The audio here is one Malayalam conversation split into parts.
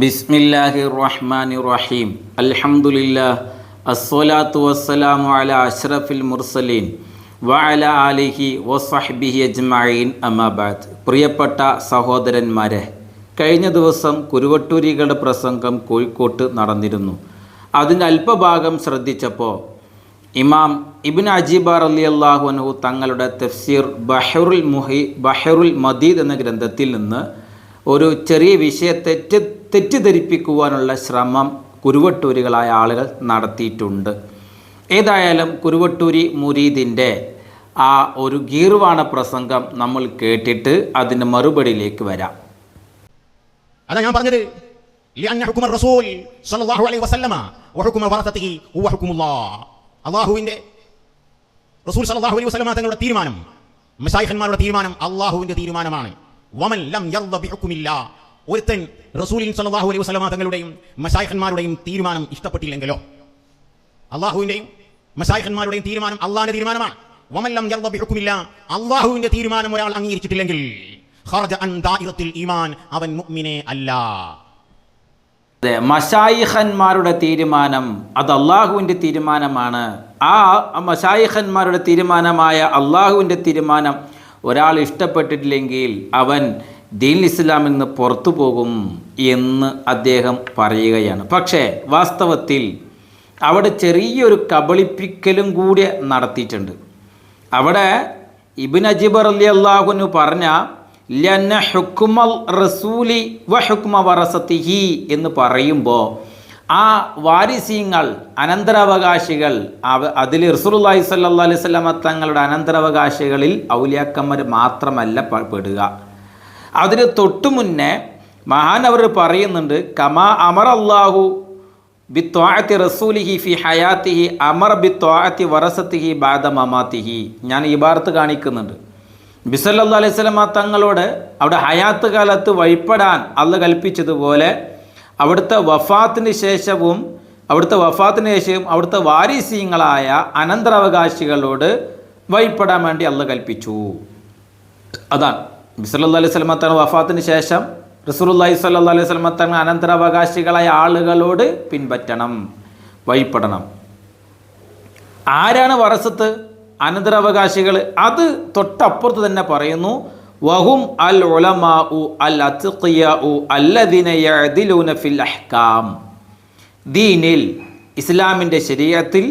ബിസ്മില്ലാഹി റഹ്മാനി റഹീം അൽഹംദുലില്ലാ അസ്സലാത്തു വസ്സലാമു അല അഷ്റഫിൽ മുർസലീൻ. വഅല അലിഹി വസ്വഹ്ബിഹി അജ്മഈൻ. അമാബാദ് പ്രിയപ്പെട്ട സഹോദരന്മാരെ കഴിഞ്ഞ ദിവസം കുരുവട്ടൂരികളുടെ പ്രസംഗം കോഴിക്കോട്ട് നടന്നിരുന്നു. അതിന്റെ അല്പഭാഗം ശ്രദ്ധിച്ചപ്പോൾ ഇമാം ഇബിൻ അജീബ അലി അള്ളാഹുനു തങ്ങളുടെ തഫ്സീർ ബഹറുൽ മുഹി ബഹറുൽ മദീദ് എന്ന ഗ്രന്ഥത്തിൽ നിന്ന് ഒരു ചെറിയ വിഷയത്തെ തെറ്റിദ്ധരിപ്പിക്കുവാനുള്ള ശ്രമം കുരുവട്ടൂരികളായ ആളുകൾ നടത്തിയിട്ടുണ്ട്. ഏതായാലും കുരുവട്ടൂരി മുരീദിന്റെ ആ ഒരു ഗീർവാണ പ്രസംഗം നമ്മൾ കേട്ടിട്ട് അതിന്റെ മറുപടിയിലേക്ക് വരാം. അതാ ഞാൻ പറഞ്ഞത് ഹുക്കുമ റസൂൽ അലൈഹി തീരുമാനം തീരുമാനം അല്ലാഹുവിന്റെ തീരുമാനമാണ്. വമൻ ലം ഒരുത്തൻ റസൂലിൻ സലാഹു അലൈഹി വസ്ലമ തങ്ങളുടെയും മശായിഖന്മാരുടെയും തീരുമാനം ഇഷ്ടപ്പെട്ടില്ലെങ്കിലോ? അള്ളാഹുവിന്റെയും മശായിഖന്മാരുടെയും തീരുമാനം അള്ളാഹിന്റെ തീരുമാനമാണ്. വമല്ലം ജർദ്ദിക്കുമില്ല അള്ളാഹുവിന്റെ തീരുമാനം ഒരാൾ അംഗീകരിച്ചിട്ടില്ലെങ്കിൽ ഖർജ അൻ ദായിറത്തിൽ ഈമാൻ അവൻ മുഅ്മിനെ അല്ല. അതെ മഷായിഖന്മാരുടെ തീരുമാനം അത് അള്ളാഹുവിന്റെ തീരുമാനമാണ്. ആ മഷായിഖന്മാരുടെ തീരുമാനമായ അള്ളാഹുവിന്റെ തീരുമാനം ഒരാൾ ഇഷ്ടപ്പെട്ടിട്ടില്ലെങ്കിൽ അവൻ ദീൻ ഇസ്ലാമിൽ നിന്ന് പുറത്തു പോകും എന്ന് അദ്ദേഹം പറയുകയാണ്. പക്ഷേ വാസ്തവത്തിൽ അവിടെ ചെറിയൊരു കബളിപ്പിക്കലും കൂടി നടത്തിയിട്ടുണ്ട്. അവിടെ ഇബിൻ അജിബർ അലി അള്ളാഹുനു പറഞ്ഞ ലന്ന ഹുക്കുമൽ റസൂലി വ ഹുക്കുമ വറസത്തിഹി എന്ന് പറയുമ്പോൾ ആ വാരിസീങ്ങൾ അനന്തരാവകാശികൾ അതിൽ റസൂലുള്ളാഹി സ്വല്ലല്ലാഹി അലൈവല്ല തങ്ങളുടെ അനന്തരാവകാശികളിൽ ഔലിയാക്കന്മാർ മാത്രമല്ല പെടുക അതിന് തൊട്ടു മുന്നേ മഹാൻ അവർ പറയുന്നുണ്ട് കമാ അമർ അള്ളാഹു ബിത്വാഅത്തി റസൂലിഹി ഫി ഹയാത്തിഹി അമർ ബിത്വാഅത്തി വറസത്തിഹി ബാദ മമാത്തിഹി. ഞാൻ ഈ ഭാരത്ത് കാണിക്കുന്നുണ്ട്. ബിസല്ലാ അലൈഹി സ്വലമ തങ്ങളോട് അവിടെ ഹയാത്ത് കാലത്ത് വഴിപ്പെടാൻ അള്ള കൽപ്പിച്ചതുപോലെ അവിടുത്തെ വഫാത്തിന് ശേഷവും അവിടുത്തെ വഫാത്തിന് ശേഷവും അവിടുത്തെ വാരിസീങ്ങളായ അനന്തരാവകാശികളോട് വഴിപ്പെടാൻ വേണ്ടി അള്ള കൽപ്പിച്ചു. അതാണ്. ബിസല്ലാ അലൈഹി സ്വലമ വഫാത്തിന് ശേഷം റസൂലുള്ളാഹി സ്വല്ലല്ലാഹി അലൈഹി സ്വലമത്ത അനന്തരാവകാശികളായ ആളുകളോട് പിൻപറ്റണം വഴിപ്പെടണം. ആരാണ് വറസത്ത് അനന്തരാവകാശികൾ. അത് തൊട്ടപ്പുറത്ത് തന്നെ പറയുന്നു വഹും അൽ ഉലമാ അൽ അത്ഖിയാഉ അല്ലദീന യഅദിലൂന ഫിൽ അഹ്കാം. ദീനിൽ ഇസ്ലാമിന്റെ ശരീരത്തിൽ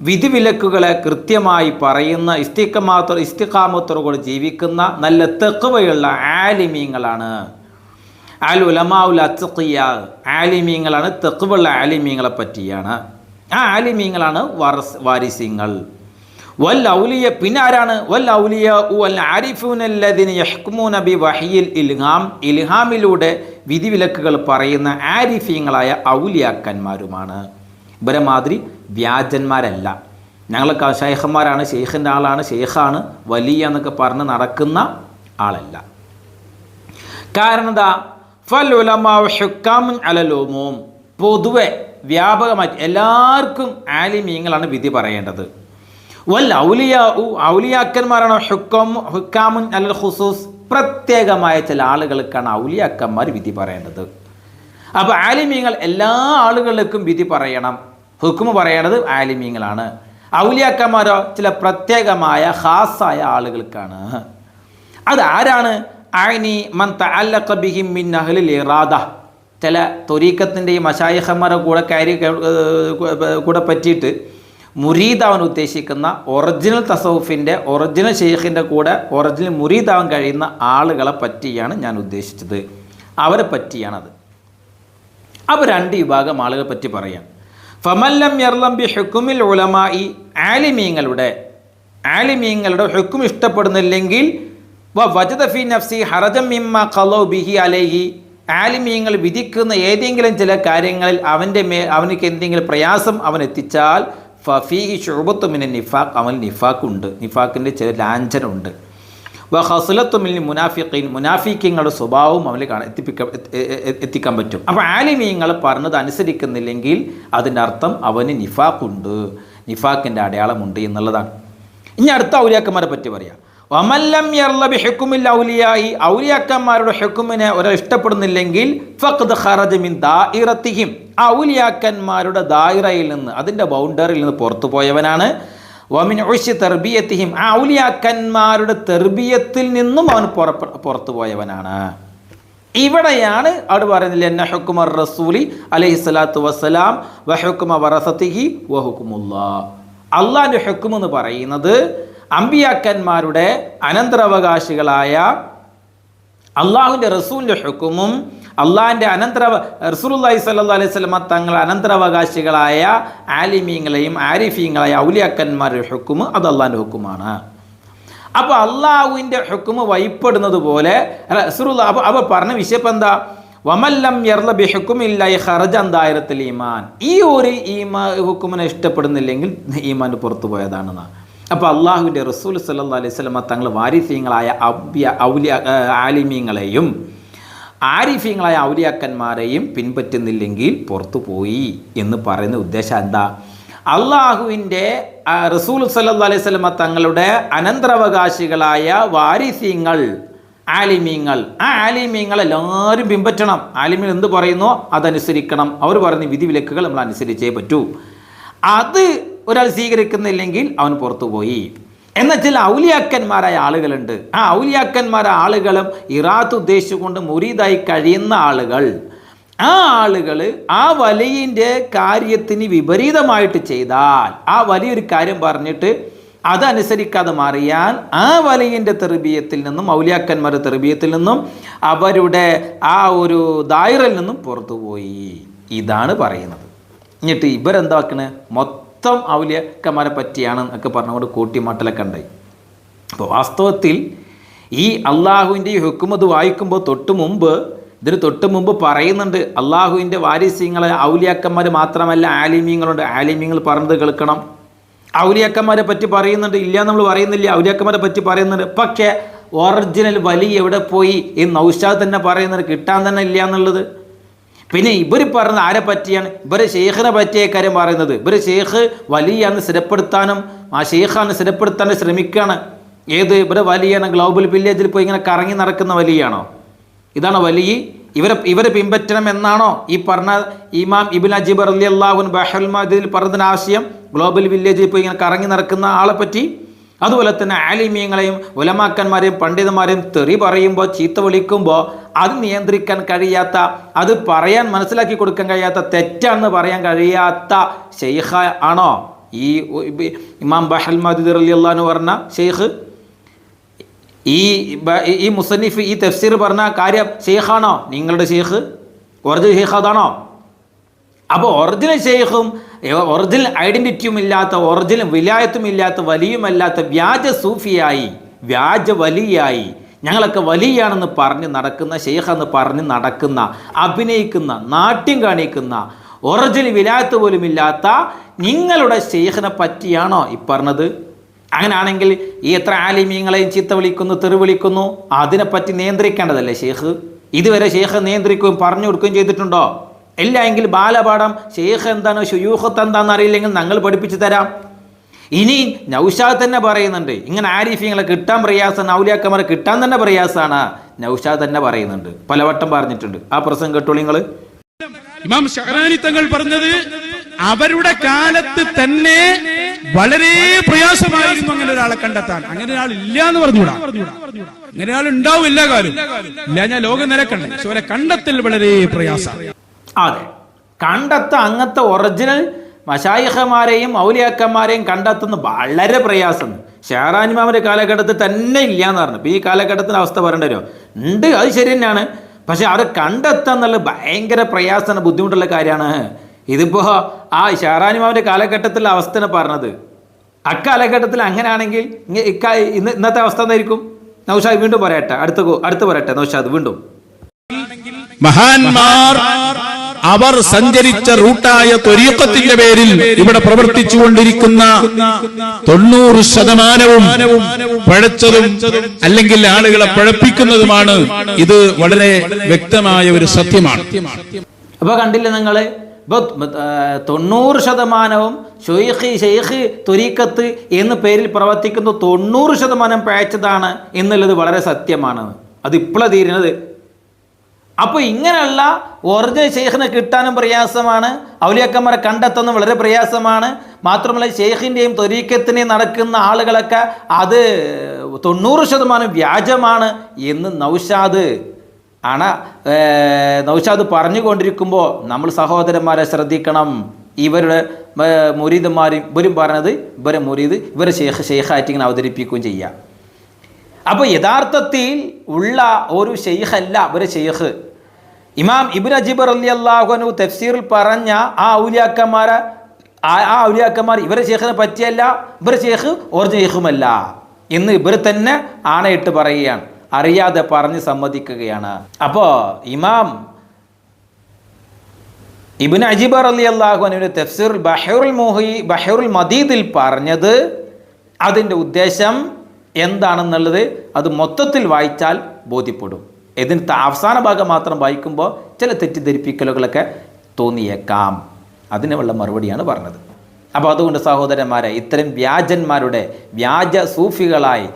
വിധിവിലക്കുകളെ കൃത്യമായി പറയുന്ന ഇസ്തിക്കമാത്തോ ഇസ്തിക്കാമത്തോടുകൂടി ജീവിക്കുന്ന നല്ല തെക്കുവയുള്ള ആലിമീങ്ങളാണ്. അൽ ഉലമാവുൽ അച്ചിയ ആലിമീങ്ങളാണ് തെക്കുവുള്ള ആലിമീങ്ങളെ പറ്റിയാണ്. ആ ആലിമീങ്ങളാണ് വറസ് വാരിസിങ്ങൾ. വൽ ഔലിയ പിന്നെ ആരാണ്? വൽ ഔലിയ വൽ ആരിഫൂനല്ലദിന് യഹ്കുമൂന ബി വഹിയിൽ ഇൽഹാം. ഇൽഹാമിലൂടെ വിധിവിലക്കുകൾ പറയുന്ന ആരിഫീങ്ങളായ ഔലിയാക്കന്മാരുമാണ്. ഇവരെ മാതിരി വ്യാജന്മാരല്ല ഞങ്ങളൊക്കെ ഷെയ്ഖന്മാരാണ് ഷെയ്ഖിന്റെ ആളാണ് ഷെയ്ഖാണ് വലിയ എന്നൊക്കെ പറഞ്ഞ് നടക്കുന്ന ആളല്ല. കാരണം എന്താ? ഹുക്കാമുൻ അലലോമോം പൊതുവെ വ്യാപകമായി എല്ലാവർക്കും ആലിമീങ്ങളാണ് വിധി പറയേണ്ടത്. വല്ല ഔലിയ ഔലിയാക്കന്മാരാണ് ഹുക്കം ഹുക്കാമുൻ അലൽ ഹുസൂസ് പ്രത്യേകമായ ചില ആളുകൾക്കാണ് ഔലിയാക്കന്മാർ വിധി പറയേണ്ടത്. അപ്പോൾ ആലിമീങ്ങൾ എല്ലാ ആളുകൾക്കും വിധി പറയണം. ഹുക്കും പറയണത് ആലിമീങ്ങളാണ്. ഔലിയാക്കന്മാരോ ചില പ്രത്യേകമായ ഹാസായ ആളുകൾക്കാണ്. അത് ആരാണ്? ആനി മൻ തഅല്ലഖ ബിഹിം മിൻ ഇറാദ. ചില തൊരീക്കത്തിന്റെയും മഷായിഹന്മാരുടെ കൂടെ കയറി കൂടെ പറ്റിയിട്ട് മുരീദാവൻ ഉദ്ദേശിക്കുന്ന ഒറിജിനൽ തസൗഫിന്റെ ഒറിജിനൽ ഷെയ്ഖിന്റെ കൂടെ ഒറിജിനൽ മുരീദാവൻ കഴിയുന്ന ആളുകളെ പറ്റിയാണ് ഞാൻ ഉദ്ദേശിച്ചത്. അവരെ പറ്റിയാണത്. അപ്പോൾ രണ്ട് വിഭാഗം ആളുകളെ പറ്റി പറയാം. ഫമല്ലം യർലം ബി ഹുക്കുമിൽ ഉലമായി ആലിമീങ്ങളുടെ ആലിമീങ്ങളുടെ ഹുക്കും ഇഷ്ടപ്പെടുന്നില്ലെങ്കിൽ വ വജദ ഫി നഫ്സി ഹറജം ഇമ്മ കലോ ബിഹി അലേഹി ആലിമീങ്ങൾ വിധിക്കുന്ന ഏതെങ്കിലും ചില കാര്യങ്ങളിൽ അവന്റെ മേ അവനക്ക് എന്തെങ്കിലും പ്രയാസം അവൻ എത്തിച്ചാൽ ഫഫീഹി ഷുബത്തുമിന് നിഫാഖ് അവൻ നിഫാഖുണ്ട്. നിഫാഖിന്റെ ചില ലാഞ്ചനമുണ്ട്. വ ഹസുലത്തുമിൽ മുനാഫിഖീൻ മുനാഫിക്കങ്ങളുടെ സ്വഭാവവും അവനിൽ കാണാൻ എത്തിപ്പിക്കാൻ എത്തിക്കാൻ പറ്റും. അപ്പോൾ ആലിമീങ്ങൾ പറഞ്ഞത് അനുസരിക്കുന്നില്ലെങ്കിൽ അതിന്റെ അർത്ഥം അവന് നിഫാഖുണ്ട്. നിഫാഖിന്റെ അടയാളമുണ്ട് എന്നുള്ളതാണ്. ഇനി അടുത്ത ഔലിയാക്കന്മാരെ പറ്റി പറയാം. വമല്ലം യർലബി ഹെക്കുമിൽ ഔലിയായി ഔലിയാക്കന്മാരുടെ ഹെക്കുമിനെ ഒരാൾ ഇഷ്ടപ്പെടുന്നില്ലെങ്കിൽ ഫഖദ് ഖറജ മിൻ ദായിറത്തിഹിം ഔലിയാക്കന്മാരുടെ ദായിറയിൽ നിന്ന് അതിന്റെ ബൗണ്ടറിയിൽ നിന്ന് പുറത്തു പോയവനാണ് വമിൻ ഒഴിച്ച് തെർബിയത്തിഹിം. ആ ഔലിയാക്കന്മാരുടെ തെർബിയത്തിൽ നിന്നും അവൻ പുറ പുറത്തു പോയവനാണ്. ഇവിടെയാണ് അവിടെ പറയുന്നില്ല എന്ന ഹുക്കുമർ റസൂലി അലൈഹി സ്വലാത്തു വസ്സലാം വഹുക്കുമ വറസത്തിഹി വഹുക്കുമുല്ല അള്ളാന്റെ ഹുക്കും എന്ന് പറയുന്നത് അമ്പിയാക്കന്മാരുടെ അനന്തരാവകാശികളായ അള്ളാഹുവിന്റെ റസൂലിന്റെ ഹുക്കുമും അള്ളാഹിന്റെ അനന്തര റസൂലുല്ലാഹി സല്ലാ അലൈഹി സ്വലമ തങ്ങൾ അനന്തരാവകാശികളായ ആലിമീങ്ങളെയും ആരിഫീങ്ങളായ ഔലിയാക്കന്മാരുടെ ഹുക്കും അത് അള്ളാഹിന്റെ ഹുക്കുമാണ്. അപ്പോൾ അള്ളാഹുവിന്റെ ഹുക്കുമ് വൈപ്പെടുന്നത് പോലെ റസൂലുള്ള അപ്പോൾ അപ്പോൾ പറഞ്ഞ വിഷയപ്പം എന്താ വമല്ലം യർല ബിഹുക്കുമില്ല ഈ ഹർജ് അന്തായിരത്തിൽ ഈമാൻ. ഈ ഒരു ഈമാ ഹുക്കുമിനെ ഇഷ്ടപ്പെടുന്നില്ലെങ്കിൽ ഈമാൻ പുറത്തു പോയതാണെന്ന്. അപ്പോൾ അള്ളാഹുവിന്റെ റസൂൽ സല്ലാ അലൈഹി സ്വലമ തങ്ങൾ വാരിഫീങ്ങളായ ഔലിയ ആലിമീങ്ങളെയും ആരിഫീങ്ങളായ ഔലിയാക്കന്മാരെയും പിൻപറ്റുന്നില്ലെങ്കിൽ പുറത്തു പോയി എന്ന് പറയുന്ന ഉദ്ദേശം എന്താ? അള്ളാഹുവിന്റെ റസൂൽ സല്ലാ അലൈഹി സ്വലമ തങ്ങളുടെ അനന്തരാവകാശികളായ വാരിസ്യങ്ങൾ ആലിമീങ്ങൾ. ആ ആലിമീങ്ങൾ എല്ലാവരും പിൻപറ്റണം. ആലിമീങ്ങൾ എന്ത് പറയുന്നോ? അതനുസരിക്കണം. അവർ പറയുന്ന വിധിവിലക്കുകൾ നമ്മൾ അനുസരിച്ചേ പറ്റൂ. അത് ഒരാൾ സ്വീകരിക്കുന്നില്ലെങ്കിൽ അവൻ പുറത്തുപോയി എന്നാൽ ചില ഔലിയാക്കന്മാരായ ആളുകളുണ്ട്. ആ ഔലിയാക്കന്മാരായ ആളുകളും ഇറാത്ത് ഉദ്ദേശിച്ചുകൊണ്ട് മുരീതായി കഴിയുന്ന ആളുകൾ. ആ ആളുകൾ ആ വലിയന്റെ കാര്യത്തിന് വിപരീതമായിട്ട് ചെയ്താൽ ആ വലിയൊരു കാര്യം പറഞ്ഞിട്ട് അതനുസരിക്കാതെ മാറിയാൽ ആ വലിയന്റെ തെറുബീയത്തിൽ നിന്നും ഔലിയാക്കന്മാരുടെ തെറുബീയത്തിൽ നിന്നും അവരുടെ ആ ഒരു ദായറിൽ നിന്നും പുറത്തുപോയി. ഇതാണ് പറയുന്നത്. എന്നിട്ട് ഇവരെന്താക്കണേ? മൊത്തം ഔലിയാക്കന്മാരെ പറ്റിയാണ് എന്നൊക്കെ പറഞ്ഞുകൊണ്ട് കൂട്ടിമാട്ടലൊക്കെ ഉണ്ടായി. അപ്പോൾ വാസ്തവത്തിൽ ഈ അള്ളാഹുവിന്റെ ഈ ഹുക്കുമത് വായിക്കുമ്പോൾ തൊട്ട് മുമ്പ് ഇതിന് തൊട്ട് മുമ്പ് പറയുന്നുണ്ട് അള്ളാഹുവിന്റെ വാരിസ്യങ്ങളെ ഔലിയാക്കന്മാർ മാത്രമല്ല ആലിമ്യങ്ങളുണ്ട് ആലിമ്യങ്ങൾ പറഞ്ഞത് കേൾക്കണം. ഔലിയാക്കന്മാരെ പറ്റി പറയുന്നുണ്ട് ഇല്ല നമ്മൾ പറയുന്നില്ല ഔലിയാക്കന്മാരെ പറ്റി പറയുന്നുണ്ട്. പക്ഷേ ഒറിജിനൽ വലി എവിടെ പോയി ഈ നൗഷാദ് തന്നെ പറയുന്നത് കിട്ടാൻ തന്നെ ഇല്ല എന്നുള്ളത്. പിന്നെ ഇവർ പറഞ്ഞത് ആരെ പറ്റിയാണ്? ഇവർ ഷെയ്ഖിനെ പറ്റിയ കാര്യം പറയുന്നത്. ഇവർ ഷെയ്ഖ് വലിയാന്ന് സ്ഥിരപ്പെടുത്താനും ആ ഷെയ്ഖാന്ന് സ്ഥിരപ്പെടുത്താൻ ശ്രമിക്കുകയാണ്. ഏത്? ഇവരെ വലിയാണ് ഗ്ലോബൽ വില്ലേജിൽ പോയി ഇങ്ങനെ കറങ്ങി നടക്കുന്ന വലിയാണോ? ഇതാണ് വലിയ ഇവരെ ഇവരെ പിൻപറ്റണം എന്നാണോ ഈ പറഞ്ഞ ഇമാം ഇബിൻ അജീബ് അലി അള്ളാഹുൻ ബഹൽമദിൽ പറഞ്ഞതിന് ആശയം? ഗ്ലോബൽ വില്ലേജിൽ പോയി ഇങ്ങനെ കറങ്ങി നടക്കുന്ന ആളെ പറ്റി? അതുപോലെ തന്നെ ആലിമീങ്ങളെയും ഉലമാക്കന്മാരെയും പണ്ഡിതന്മാരെയും തെറി പറയുമ്പോൾ ചീത്ത വിളിക്കുമ്പോൾ അത് നിയന്ത്രിക്കാൻ കഴിയാത്ത അത് പറയാൻ മനസ്സിലാക്കി കൊടുക്കാൻ കഴിയാത്ത തെറ്റാണെന്ന് പറയാൻ കഴിയാത്ത ഷെയ്ഖ ആണോ? ഈ ഇമാം ബഹൽ മദിദ് അലി അള്ളഹാന്ന് പറഞ്ഞ ഷെയ്ഖ് ഈ ഈ മുസന്നിഫ് ഈ തഫ്സീർ പറഞ്ഞ കാര്യം ഷെയ്ഖാണോ നിങ്ങളുടെ ഷെയ്ഖ് ഒറിജിനൽ ഷെയ്ഖ് അതാണോ? അപ്പോൾ ഒറിജിനൽ ഷെയ്ഖും ഒറിജിനൽ ഐഡന്റിറ്റിയും ഇല്ലാത്ത ഒറിജിനൽ വിലായത്തും ഇല്ലാത്ത വലിയുമല്ലാത്ത വ്യാജ സൂഫിയായി വ്യാജ വലിയായി ഞങ്ങളൊക്കെ വലിയാണെന്ന് പറഞ്ഞ് നടക്കുന്ന ഷെയ്ഖ് എന്ന് പറഞ്ഞ് നടക്കുന്ന അഭിനയിക്കുന്ന നാട്യം കാണിക്കുന്ന ഒറിജിനൽ വിലായത്ത് പോലും ഇല്ലാത്ത നിങ്ങളുടെ ഷെയ്ഖിനെ പറ്റിയാണോ ഈ പറഞ്ഞത്? അങ്ങനെയാണെങ്കിൽ ഈ എത്ര ആലിമീങ്ങളെയും ചീത്ത വിളിക്കുന്നു തെറി വിളിക്കുന്നു അതിനെപ്പറ്റി നിയന്ത്രിക്കേണ്ടതല്ലേ ഷെയ്ഖ് ഇതുവരെ ഷെയ്ഖ് നിയന്ത്രിക്കുകയും പറഞ്ഞു കൊടുക്കുകയും ചെയ്തിട്ടുണ്ടോ? ഇല്ല എങ്കിൽ ബാലപാഠം ഷെയ്ഖ് എന്താണ് ഷുയൂഹത്ത് എന്താണെന്ന് അറിയില്ലെങ്കിൽ ഞങ്ങൾ പഠിപ്പിച്ചു തരാം. ഇനി നൗഷാദ് തന്നെ പറയുന്നുണ്ട് ഇങ്ങനെ ആരിഫിങ്ങളെ കിട്ടാൻ പ്രയാസമാണ് ഔലിയാക്കന്മാരെ കിട്ടാൻ തന്നെ പ്രയാസമാണ് നൗഷാദ് തന്നെ പറയുന്നുണ്ട്. പലവട്ടം പറഞ്ഞിട്ടുണ്ട്. ആ പ്രസംഗം കേട്ടോളൂ നിങ്ങൾ ഇമാം ഷഹറാനി തങ്ങൾ പറഞ്ഞത് അവരുടെ കാലത്ത് തന്നെ വളരെ പ്രയാസമായിരുന്നു അങ്ങനെ ഒരാളെ കണ്ടെത്താൻ. അങ്ങനെ ഒരാൾ ഇല്ല എന്ന് പറഞ്ഞുകൂടാ? അങ്ങനെ ഒരാൾ ഉണ്ടാവും എല്ലാ കാലം ഇല്ല ഞാൻ ലോകം നിലക്കണ്ടേ പക്ഷെ അവരെ കണ്ടെത്തൽ വളരെ പ്രയാസം അതെ. കണ്ടെത്ത അങ്ങനത്തെ ഒറിജിനൽ മഷായിഹമാരെയും ഔലിയാക്കന്മാരെയും കണ്ടെത്തുന്ന വളരെ പ്രയാസം ഷെഹറാനിമാമിന്റെ കാലഘട്ടത്തിൽ തന്നെ ഇല്ല എന്ന് പറഞ്ഞു. ഈ കാലഘട്ടത്തിന്റെ അവസ്ഥ പറയേണ്ടി വരുമോ ഉണ്ട് അത് ശരി തന്നെയാണ്. പക്ഷെ അവരെ കണ്ടെത്തുക എന്നുള്ളത് ഭയങ്കര പ്രയാസമാണ് ബുദ്ധിമുട്ടുള്ള കാര്യമാണ്. ഇതിപ്പോൾ ആ ഷെഹറാനിമാമിന്റെ കാലഘട്ടത്തിലെ അവസ്ഥയാണ് പറഞ്ഞത്. അക്കാലഘട്ടത്തിൽ അങ്ങനെയാണെങ്കിൽ ഇന്ന് ഇന്നത്തെ അവസ്ഥ എന്തായിരിക്കും? നൗഷാദ് വീണ്ടും പറയട്ടെ. അടുത്ത അടുത്ത് പറയട്ടെ. നൗഷാദ് വീണ്ടും. മഹാന്മാർ അവർ സഞ്ചരിച്ച റൂട്ടായ ത്വരീക്കത്തിന്റെ പേരിൽ ഇവിടെ പ്രവർത്തിച്ചുകൊണ്ടിരിക്കുന്ന തൊണ്ണൂറ് ശതമാനവും പഴച്ചതും അല്ലെങ്കിൽ ആളുകളെ പഴപ്പിക്കുന്നതുമാണ് ഇത് വളരെ വ്യക്തമായ ഒരു സത്യമാണ്. അപ്പൊ കണ്ടില്ലേ നിങ്ങൾ? ഇപ്പോൾ തൊണ്ണൂറ് ശതമാനവും ഷെയ്ഖ് ഷെയ്ഖ് തുരീക്കത്ത് എന്ന പേരിൽ പ്രവർത്തിക്കുന്ന തൊണ്ണൂറ് ശതമാനം പഴച്ചതാണ് എന്നുള്ളത് വളരെ സത്യമാണ്. അത് ഇപ്പോഴാണ് തീരുന്നത്. അപ്പോൾ ഇങ്ങനെയുള്ള ഒറിജിനൽ ഷെയ്ഖിനെ കിട്ടാനും പ്രയാസമാണ്. ഔലിയാക്കന്മാരെ കണ്ടെത്തുന്നത് വളരെ പ്രയാസമാണ്. മാത്രമല്ല ഷെയ്ഖിന്റെയും തൊരീക്കത്തിനെയും നടക്കുന്ന ആളുകളൊക്കെ അത് തൊണ്ണൂറ് ശതമാനം വ്യാജമാണ് എന്ന് നൗഷാദ് ഏർ, നൗഷാദ് പറഞ്ഞുകൊണ്ടിരിക്കുമ്പോൾ നമ്മൾ സഹോദരന്മാരെ ശ്രദ്ധിക്കണം. ഇവരുടെ മുരീദന്മാരും ഇവരും പറഞ്ഞത് ഇവരെ മുരീദ് ഇവരെ ഷെയ്ഖ് ഷെയ്ഖായിട്ട് ഇങ്ങനെ അവതരിപ്പിക്കുകയും ചെയ്യാം. അപ്പോൾ യഥാർത്ഥത്തിൽ ഉള്ള ഒരു ഷെയ്ഖല്ല ഒരു ഷെയ്ഖ് ഇമാം ഇബിൻ അജീബർ അലി അള്ളാഹുനു തഫ്സീറിൽ പറഞ്ഞ ആ ഔലിയാക്കന്മാരെ ആ ഔലിയാക്കന്മാർ ഇവരെ ഷെയ്ഖിനെ പറ്റിയല്ല ഇവരെ ഷെയ്ഖ് ഓർ ഷെയ്ഖുമല്ല എന്ന് ഇവർ തന്നെ ആണയിട്ട് പറയുകയാണ്. അറിയാതെ പറഞ്ഞ് സമ്മതിക്കുകയാണ്. അപ്പോൾ ഇമാം ഇബിൻ അജിബർ അലി അള്ളാഹുനുവിന്റെ തഫ്സീർ ബഹറുൽ മോഹി ബഹറുൽ മദീദിൽ പറഞ്ഞത് അതിന്റെ ഉദ്ദേശം എന്താണെന്നുള്ളത് അത് മൊത്തത്തിൽ വായിച്ചാൽ ബോധ്യപ്പെടും. ഇതിന് ത- അവസാന ഭാഗം മാത്രം വായിക്കുമ്പോൾ ചില തെറ്റിദ്ധരിപ്പിക്കലുകളൊക്കെ തോന്നിയേക്കാം. അതിനുള്ള മറുപടിയാണ് പറഞ്ഞത്. അപ്പോൾ അതുകൊണ്ട് സഹോദരന്മാരെ ഇത്തരം വ്യാജന്മാരുടെ വ്യാജ സൂഫികളായി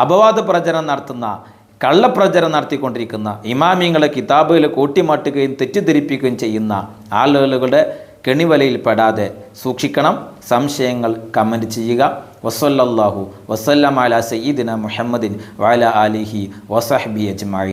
അപവാദ പ്രചരണം നടത്തുന്ന കള്ളപ്രചരണം നടത്തിക്കൊണ്ടിരിക്കുന്ന ഇമാമിങ്ങളെ കിതാബുകൾ കൂട്ടിമാട്ടുകയും തെറ്റിദ്ധരിപ്പിക്കുകയും ചെയ്യുന്ന ആളുകളുടെ കെണിവലയിൽ പെടാതെ സൂക്ഷിക്കണം. സംശയങ്ങൾ കമന്റ് ചെയ്യുക. വസല്ലല്ലാഹു വസല്ലം സയ്യിദിന മുഹമ്മദിൻ വാല അലിഹി വസഹബി അജ്മായി